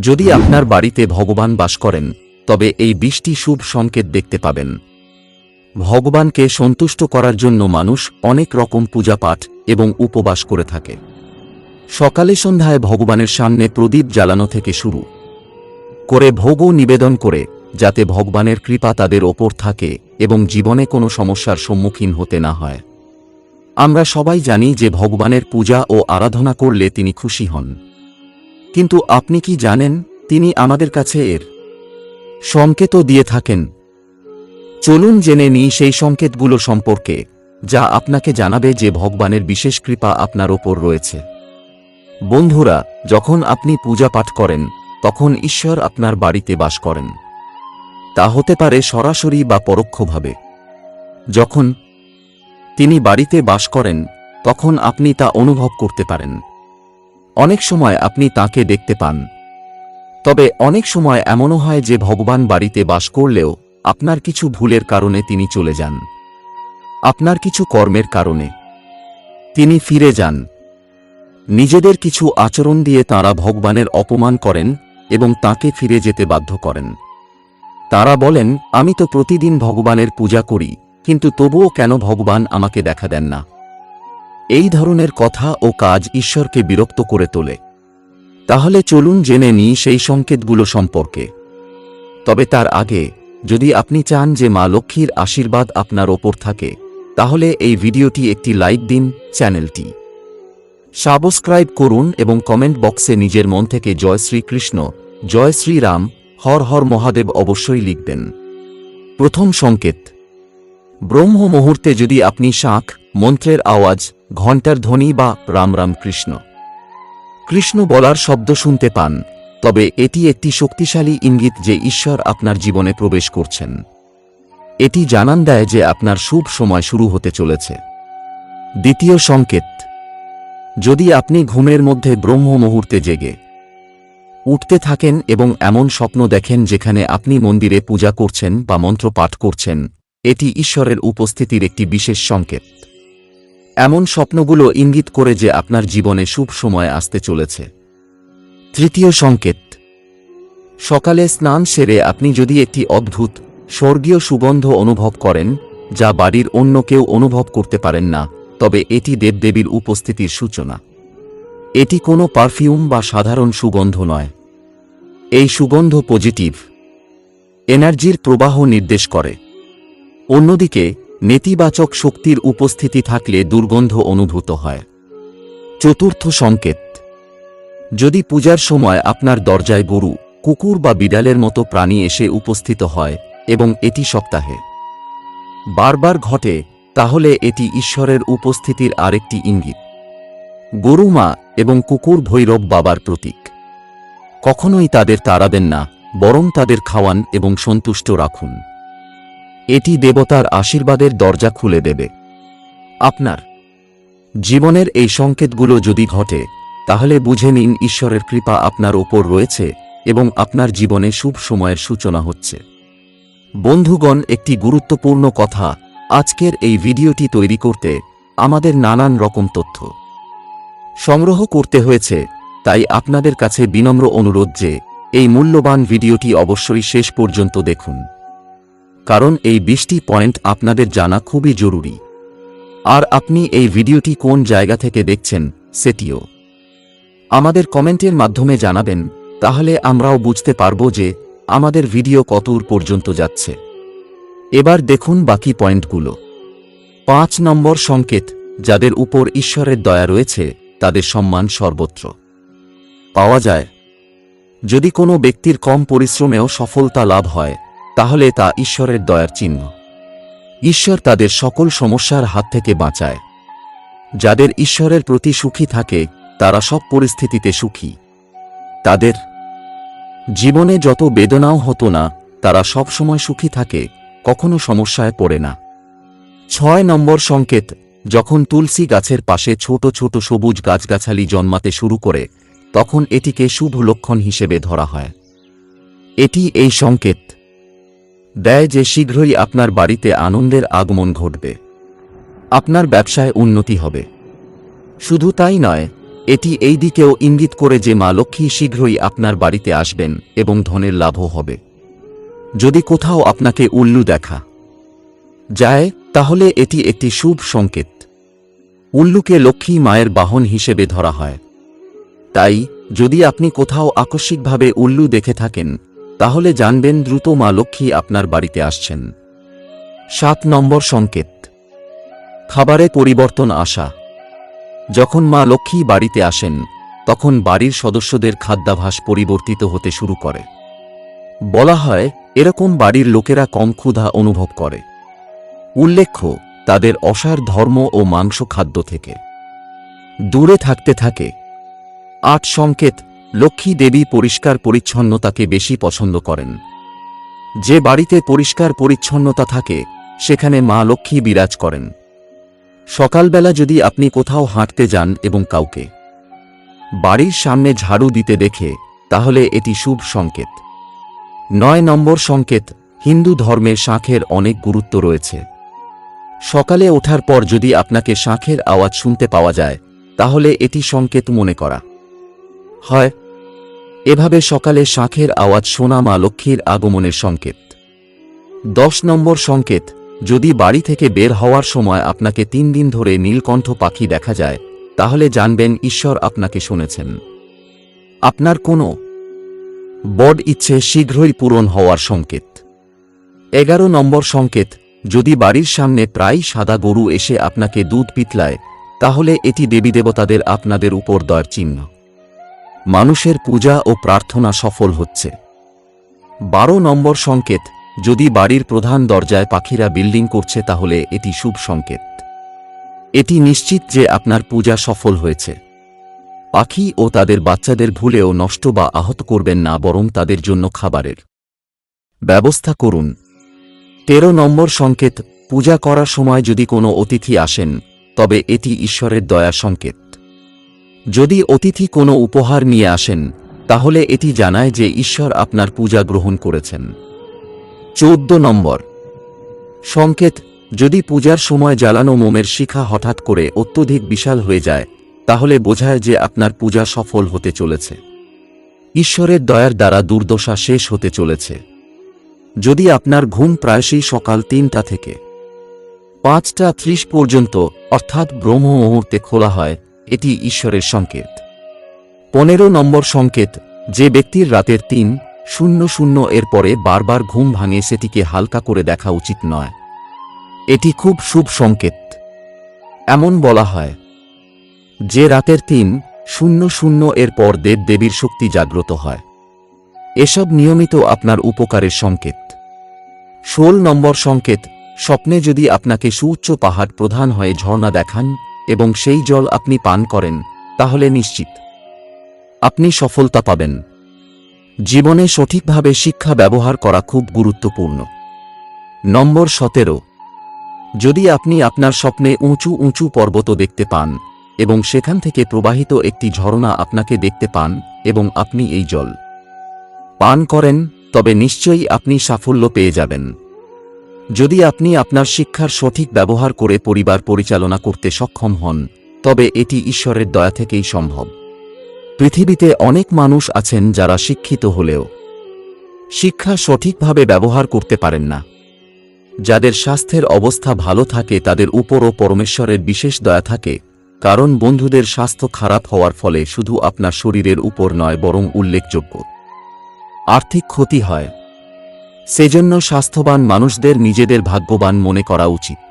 যদি আপনার বাড়িতে ভগবান বাস করেন, তবে এই বৃষ্টি শুভ সংকেত দেখতে পাবেন। ভগবানকে সন্তুষ্ট করার জন্য মানুষ অনেক রকম পূজাপাঠ এবং উপবাস করে থাকে। সকালে সন্ধ্যায় ভগবানের সামনে প্রদীপ জ্বালানো থেকে শুরু করে ভোগও নিবেদন করে, যাতে ভগবানের কৃপা তাদের ওপর থাকে এবং জীবনে কোনো সমস্যার সম্মুখীন হতে না হয়। আমরা সবাই জানি যে ভগবানের পূজা ও আরাধনা করলে তিনি খুশি হন। কিন্তু আপনি কি জানেন, তিনি আমাদের কাছে এর সংকেতও দিয়ে থাকেন। চলুন জেনে নিই সেই সংকেতগুলো সম্পর্কে, যা আপনাকে জানাবে যে ভগবানের বিশেষ কৃপা আপনার ওপর রয়েছে। বন্ধুরা, যখন আপনি পূজা পাঠ করেন, তখন ঈশ্বর আপনার বাড়িতে বাস করেন। তা হতে পারে সরাসরি বা পরোক্ষভাবে। যখন তিনি বাড়িতে বাস করেন, তখন আপনি তা অনুভব করতে পারেন। অনেক সময় আপনি তাকে দেখতে পান। তবে অনেক সময় এমনও হয় যে ভগবান বাড়িতে বাস করলেও আপনার কিছু ভুলের কারণে তিনি চলে যান। আপনার কিছু কর্মের কারণে। তিনি ফিরে যান। নিজেদের কিছু আচরণ দিয়ে তাঁরা ভগবানের অপমান করেন এবং তাকে ফিরে যেতে বাধ্য করেন। তারা বলেন, আমি তো প্রতিদিন ভগবানের পূজা করি, কিন্তু তবুও কেন ভগবান আমাকে দেখা দেন না? এই ধরনের কথা ও কাজ ঈশ্বরকে বিরক্ত করে তোলে। তাহলে চলুন জেনে নিই সেই সংকেতগুলো সম্পর্কে। তবে তার আগে, যদি আপনি চান যে মা লক্ষ্মীর আশীর্বাদ আপনার ওপর থাকে, তাহলে এই ভিডিওটি একটি লাইক দিন চ্যানেলটি। সাবস্ক্রাইব করুন এবং কমেন্ট বক্সে নিজের মন থেকে জয় শ্রীকৃষ্ণ, জয় শ্রীরাম, হর হর মহাদেব অবশ্যই লিখবেন। প্রথম সংকেত। ব্রহ্ম মুহূর্তে যদি আপনি শাঁখ, মন্ত্রের আওয়াজ ঘণ্টার ধ্বনি বা রাম রাম কৃষ্ণ। কৃষ্ণ বলার শব্দ শুনতে পান, তবে এটি একটি শক্তিশালী ইঙ্গিত যে ঈশ্বর আপনার জীবনে প্রবেশ করছেন। এটি জানান দেয় যে আপনার শুভ সময় শুরু হতে চলেছে। দ্বিতীয় সংকেত, যদি আপনি ঘুমের মধ্যে ব্রহ্ম মুহূর্তে জেগে উঠতে থাকেন এবং এমন স্বপ্ন দেখেন যেখানে আপনি মন্দিরে পূজা করছেন বা মন্ত্র পাঠ করছেন, এটি ঈশ্বরের উপস্থিতির একটি বিশেষ সংকেত। এমন স্বপ্নগুলো ইঙ্গিত করে যে আপনার জীবনে শুভ সময় আসতে চলেছে। তৃতীয় সংকেত। সকালে স্নান সেরে আপনি যদি একটি অদ্ভুত, স্বর্গীয় সুগন্ধ অনুভব করেন, যা বাড়ির অন্য কেউ অনুভব করতে পারেন না, তবে এটি দেবদেবীর উপস্থিতির সূচনা। এটি কোনো পারফিউম বা সাধারণ সুগন্ধ নয়। এই সুগন্ধ পজিটিভ। এনার্জির প্রবাহ নির্দেশ করে। অন্যদিকে নেতিবাচক শক্তির উপস্থিতি থাকলে দুর্গন্ধ অনুভূত হয়। চতুর্থ সংকেত। যদি পূজার সময় আপনার দরজায় গরু, কুকুর বা বিড়ালের মতো প্রাণী এসে উপস্থিত হয়, এবং এটি সপ্তাহে বারবার ঘটে, তাহলে এটি ঈশ্বরের উপস্থিতির আরেকটি ইঙ্গিত। গরুমা এবং কুকুর ভৈরব বাবার প্রতীক। কখনোই তাদের তাড়াবেন না, বরং তাদের খাওয়ান এবং সন্তুষ্ট রাখুন। এটি দেবতার আশীর্বাদের দরজা খুলে দেবে। আপনার জীবনের এই সংকেতগুলো যদি ঘটে, তাহলে বুঝে নিন ঈশ্বরের কৃপা আপনার ওপর রয়েছে এবং আপনার জীবনে শুভ সময়ের সূচনা হচ্ছে। বন্ধুগণ, একটি গুরুত্বপূর্ণ কথা। আজকের এই ভিডিওটি তৈরি করতে আমাদের নানান রকম তথ্য সংগ্রহ করতে হয়েছে, তাই আপনাদের কাছে বিনম্র অনুরোধ যে এই মূল্যবান ভিডিওটি অবশ্যই শেষ পর্যন্ত দেখুন। কারণ এই বিশটি পয়েন্ট আপনাদের জানা খুবই জরুরি। আর আপনি এই ভিডিওটি কোন জায়গা থেকে দেখছেন, সেটিও আমাদের কমেন্টের মাধ্যমে জানাবেন, তাহলে আমরাও বুঝতে পারব যে আমাদের ভিডিও কতদূর পর্যন্ত যাচ্ছে। এবার দেখুন বাকি পয়েন্টগুলো। পাঁচ নম্বর সংকেত, যাদের উপর ঈশ্বরের দয়া রয়েছে, তাদের সম্মান সর্বত্র। পাওয়া যায়। যদি কোনো ব্যক্তির কম পরিশ্রমেও সফলতা লাভ হয় তাহলে তা ঈশ্বরের দয়ার চিহ্ন। ঈশ্বর তাদের সকল সমস্যার হাত থেকে বাঁচায়। যাদের ঈশ্বরের প্রতি সুখী থাকে, তারা সব পরিস্থিতিতে সুখী। তাদের জীবনে যত বেদনাও হতো না, তারা সব সময় সুখী থাকে, কখনো সমস্যায় পড়ে না। ছয় নম্বর সংকেত, যখন তুলসী গাছের পাশে ছোট ছোট সবুজ গাছগাছালি জন্মাতে শুরু করে, তখন এটিকে শুভ লক্ষণ হিসেবে ধরা হয়। এটি এই সংকেত। দেয় যে শীঘ্রই আপনার বাড়িতে আনন্দের আগমন ঘটবে। আপনার ব্যবসায় উন্নতি হবে। শুধু তাই নয়, এটি এই দিকেও ইঙ্গিত করে যে মা লক্ষ্মী শীঘ্রই আপনার বাড়িতে আসবেন এবং ধনের লাভও হবে। যদি কোথাও আপনাকে উল্লু দেখা যায়, তাহলে এটি একটি শুভ সংকেত। উল্লুকে লক্ষ্মী মায়ের বাহন হিসেবে ধরা হয়। তাই, যদি আপনি কোথাও আকস্মিকভাবে উল্লু দেখে থাকেন তাহলে জানবেন দ্রুত মা লক্ষ্মী আপনার বাড়িতে আসছেন। সাত নম্বর সংকেত। খাবারে পরিবর্তন আসা। যখন মা লক্ষ্মী বাড়িতে আসেন, তখন বাড়ির সদস্যদের খাদ্যাভাস পরিবর্তিত হতে শুরু করে। বলা হয়, এরকম বাড়ির লোকেরা কম ক্ষুধা অনুভব করে। উল্লেখ্য, তাদের অসার ধর্ম ও মাংস খাদ্য থেকে। দূরে থাকতে থাকে। আট সংকেত লক্ষ্মী দেবী পরিষ্কার পরিচ্ছন্নতাকে বেশি পছন্দ করেন। যে বাড়িতে পরিষ্কার পরিচ্ছন্নতা থাকে, সেখানে মা লক্ষ্মী বিরাজ করেন। সকালবেলা যদি আপনি কোথাও হাঁটতে যান এবং কাউকে বাড়ির সামনে ঝাড়ু দিতে দেখে, তাহলে এটি শুভ সংকেত। নয় নম্বর সংকেত, হিন্দু ধর্মে শাঁখের অনেক গুরুত্ব রয়েছে। সকালে ওঠার পর যদি আপনাকে শাঁখের আওয়াজ শুনতে পাওয়া যায়, তাহলে এটি সংকেত মনে করা হয়। এভাবে সকালে শাঁখের আওয়াজ শোনা মা লক্ষ্মীর আগমনের সংকেত। দশ নম্বর সংকেত, যদি বাড়ি থেকে বের হওয়ার সময় আপনাকে তিন দিন ধরে নীলকণ্ঠ পাখি দেখা যায়, তাহলে জানবেন ঈশ্বর আপনাকে শুনেছেন। আপনার কোনো বড ইচ্ছে শীঘ্রই পূরণ হওয়ার সংকেত। এগারো নম্বর সংকেত, যদি বাড়ির সামনে প্রায় সাদা গরু এসে আপনাকে দুধ পিতলায়, তাহলে এটি দেবী দেবতাদের আপনাদের উপর দয়ার চিহ্ন। মানুষের পূজা ও প্রার্থনা সফল হচ্ছে। বারো নম্বর সংকেত, যদি বাড়ির প্রধান দরজায় পাখিরা বিল্ডিং করছে তাহলে এটি শুভ সংকেত। এটি নিশ্চিত যে আপনার পূজা সফল হয়েছে। পাখি ও তাদের বাচ্চাদের ভুলেও নষ্ট বা আহত করবেন না, বরং তাদের জন্য খাবারের ব্যবস্থা করুন। তেরো নম্বর সংকেত, পূজা করার সময় যদি কোনো অতিথি আসেন, তবে এটি ঈশ্বরের দয়া সংকেত। যদি অতিথি কোনো উপহার নিয়ে আসেন, তাহলে এটি জানায় যে ঈশ্বর আপনার পূজা গ্রহণ করেছেন। চৌদ্দ নম্বর। সংকেত, যদি পূজার সময় জ্বালানো মোমের শিখা হঠাৎ করে অত্যধিক বিশাল হয়ে যায়, তাহলে বোঝায় যে আপনার পূজা সফল হতে চলেছে। ঈশ্বরের দয়ার দ্বারা দুর্দশা শেষ হতে চলেছে। যদি আপনার ঘুম প্রায়শই সকাল তিনটা থেকে পাঁচটা ত্রিশ পর্যন্ত, অর্থাৎ ব্রহ্ম মুহূর্তে খোলা হয় এটি ঈশ্বরের সংকেত। পনেরো নম্বর সংকেত, যে ব্যক্তির রাতের তিন, শূন্য শূন্য এর পরে বারবার ঘুম ভাঙে সেটিকে হালকা করে দেখা উচিত নয়। এটি খুব শুভ সংকেত। এমন বলা হয়, যে রাতের তিন, শূন্য শূন্য এর পর দেব দেবীর শক্তি জাগ্রত হয়। এসব নিয়মিত আপনার উপকারের সংকেত। ষোল নম্বর সংকেত, স্বপ্নে যদি আপনাকে সুউচ্চ পাহাড় প্রধান হয়ে ঝর্ণা দেখান এবং সেই জল আপনি পান করেন, তাহলে নিশ্চিত। আপনি সফলতা পাবেন। জীবনে সঠিকভাবে শিক্ষা ব্যবহার করা খুব গুরুত্বপূর্ণ। নম্বর সতেরো। যদি আপনি আপনার স্বপ্নে উঁচু উঁচু পর্বত দেখতে পান এবং সেখান থেকে প্রবাহিত একটি ঝর্ণা আপনাকে দেখতে পান এবং আপনি এই জল পান করেন, তবে নিশ্চয়ই আপনি সাফল্য পেয়ে যাবেন। যদি আপনি আপনার শিক্ষার সঠিক ব্যবহার করে পরিবার পরিচালনা করতে সক্ষম হন, তবে এটি ঈশ্বরের দয়া থেকেই সম্ভব। পৃথিবীতে অনেক মানুষ আছেন যারা শিক্ষিত হলেও শিক্ষা সঠিকভাবে ব্যবহার করতে পারেন না। যাদের স্বাস্থ্যের অবস্থা ভালো থাকে, তাদের উপরও পরমেশ্বরের বিশেষ দয়া থাকে, কারণ বন্ধুদের স্বাস্থ্য খারাপ হওয়ার ফলে শুধু আপনার শরীরের উপর নয়, বরং উল্লেখযোগ্য। আর্থিক ক্ষতি হয়। সেজন্য স্বাস্থ্যবান মানুষদের নিজেদের ভাগ্যবান মনে করা উচিত।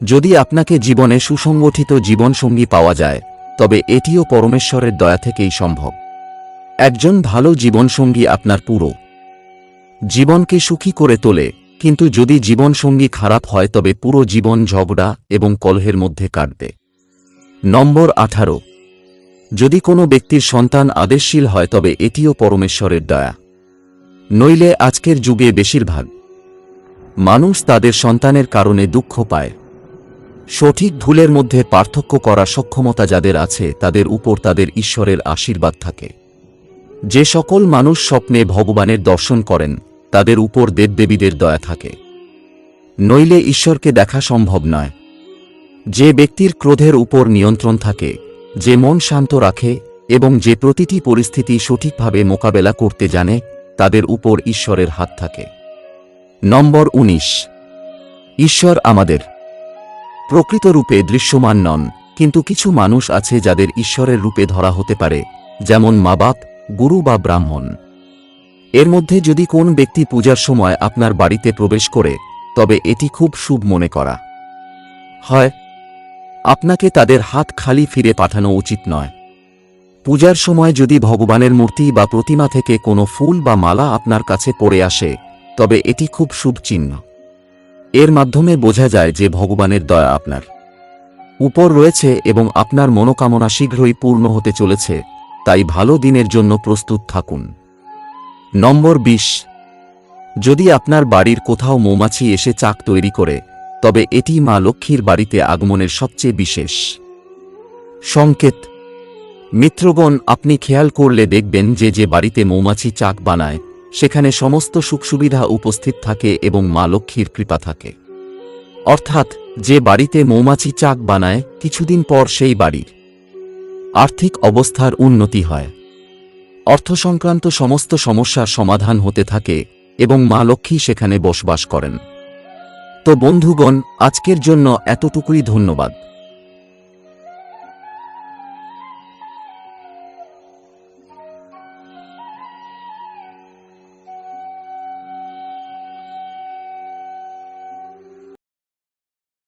যদি আপনাকে জীবনে সুসংগঠিত জীবনসঙ্গী পাওয়া যায়, তবে এটিও পরমেশ্বরের দয়া থেকেই সম্ভব। একজন ভালো জীবনসঙ্গী আপনার পুরো জীবনকে সুখী করে তোলে, কিন্তু যদি জীবনসঙ্গী খারাপ হয়, তবে পুরো জীবন ঝগড়া এবং কলহের মধ্যে কাটবে। নম্বর আঠারো। যদি কোনো ব্যক্তির সন্তান আদেশশীল হয়, তবে এটিও পরমেশ্বরের দয়া। নইলে আজকের যুগে বেশিরভাগ মানুষ তাদের সন্তানের কারণে দুঃখ পায়। সঠিক ভুলের মধ্যে পার্থক্য করা সক্ষমতা যাদের আছে, তাদের উপর তাদের ঈশ্বরের আশীর্বাদ থাকে। যে সকল মানুষ স্বপ্নে ভগবানের দর্শন করেন, তাদের উপর দেবদেবীদের দয়া থাকে। নইলে ঈশ্বরকে দেখা সম্ভব নয়। যে ব্যক্তির ক্রোধের উপর নিয়ন্ত্রণ থাকে, যে মন শান্ত রাখে এবং যে প্রতিটি পরিস্থিতি সঠিকভাবে মোকাবেলা করতে জানে তাদের উপর ঈশ্বরের হাত থাকে। নম্বর উনিশ। ঈশ্বর আমাদের। প্রকৃত রূপে দৃশ্যমান নন, কিন্তু কিছু মানুষ আছে যাদের ঈশ্বরের রূপে ধরা হতে পারে, যেমন মা বাপ, গুরু বা ব্রাহ্মণ। এর মধ্যে যদি কোন ব্যক্তি পূজার সময় আপনার বাড়িতে প্রবেশ করে, তবে এটি খুব শুভ মনে করা। হয়, আপনাকে তাদের হাত খালি ফিরে পাঠানো উচিত নয়। পূজার সময় যদি ভগবানের মূর্তি বা প্রতিমা থেকে কোনো ফুল বা মালা আপনার কাছে পড়ে আসে, তবে এটি খুব শুভ চিহ্ন। এর মাধ্যমে বোঝা যায় যে ভগবানের দয়া আপনার উপর রয়েছে এবং আপনার মনোকামনা শীঘ্রই পূর্ণ হতে চলেছে, তাই ভালো দিনের জন্য প্রস্তুত থাকুন। নম্বর বিশ। যদি আপনার বাড়ির কোথাও মৌমাছি এসে চাক তৈরি করে, তবে এটি মা লক্ষ্মীর বাড়িতে আগমনের সবচেয়ে বিশেষ। সংকেত। মিত্রগণ, আপনি খেয়াল করলে দেখবেন যে যে বাড়িতে মৌমাছি চাক বানায়, সেখানে সমস্ত সুখ সুবিধা উপস্থিত থাকে এবং মা লক্ষ্মীর কৃপা থাকে। অর্থাৎ, যে বাড়িতে মৌমাছি চাক বানায়, কিছুদিন পর সেই বাড়ির আর্থিক অবস্থার উন্নতি হয়। অর্থ সংক্রান্ত সমস্ত সমস্যার সমাধান হতে থাকে এবং মা লক্ষ্মী সেখানে বসবাস করেন। তো বন্ধুগণ, আজকের জন্য এতটুকুই ধন্যবাদ।